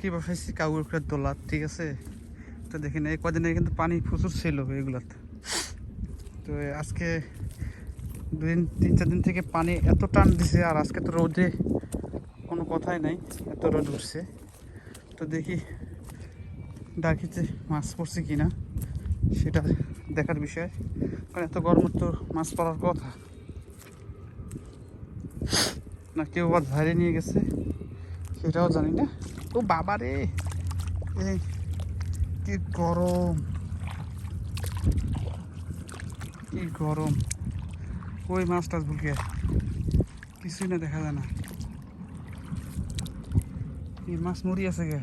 কি বসাইছি? কাউরের দোলা ঠিক আছে? তো দেখি না এই কদিনে কিন্তু পানি প্রচুর ছিল এগুলাতে। তো আজকে দুদিন তিন, চার দিন থেকে পানি এত টান দিছে, আর আজকে তো রোদে কোনো কথাই নাই, এত রোদ উঠছে। তো দেখি ডাকিতে মাছ পড়ছে কি না সেটা দেখার বিষয়। কারণ এত গরমের তো মাছ পড়ার কথা। না, কেউ বা ধরে নিয়ে গেছে, সেটাও জানি না। ও বাবা রে। কি গরম। কি গরম। ওই মাছ টাছ ভুলকে? কিছুই না দেখা যায় না। এই মাছ মরি আছে গে?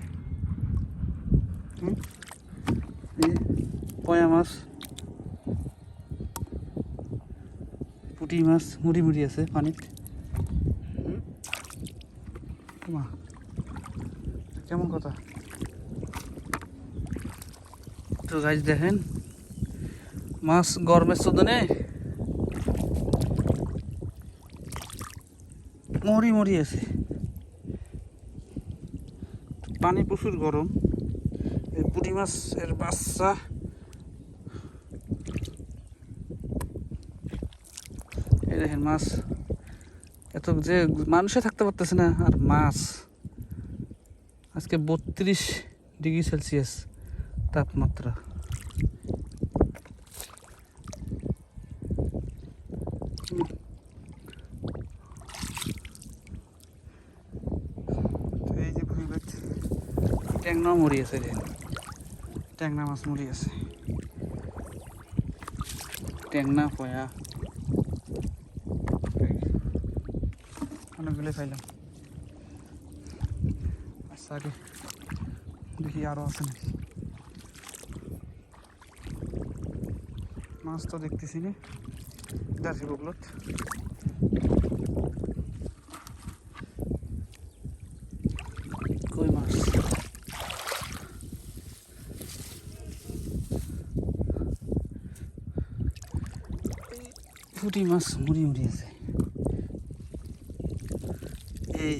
পয়া মাছ। পুঁটি মাছ মুড়ি মুড়ি আছে পানিত। কেমন কথা? তো গাছ দেখেন, মাছ গরমের চোদনে মরি মরি আছে। পানি প্রচুর গরম। পুঁটি মাছের বাচ্চা এই দেখেন মাছ। এত যে মানুষে থাকতে পারতেছে না, আর মাছ। আজকে বত্রিশ ডিগ্রি সেলসিয়াস তাপমাত্রা। এই যে ভুইবাট ট্যাংনাও মরি আছে ট্যাংনা মাছ মরি আছে। ট্যাংনা, পয়া। অনেকগুলো পাইলাম। আচ্ছা দেখি আরও আছে নাকি মাছ তো দেখতেছি না দেখি বগলত কই মাছ পুঁটি মাছ মুড়ি মুড়ি আছে এই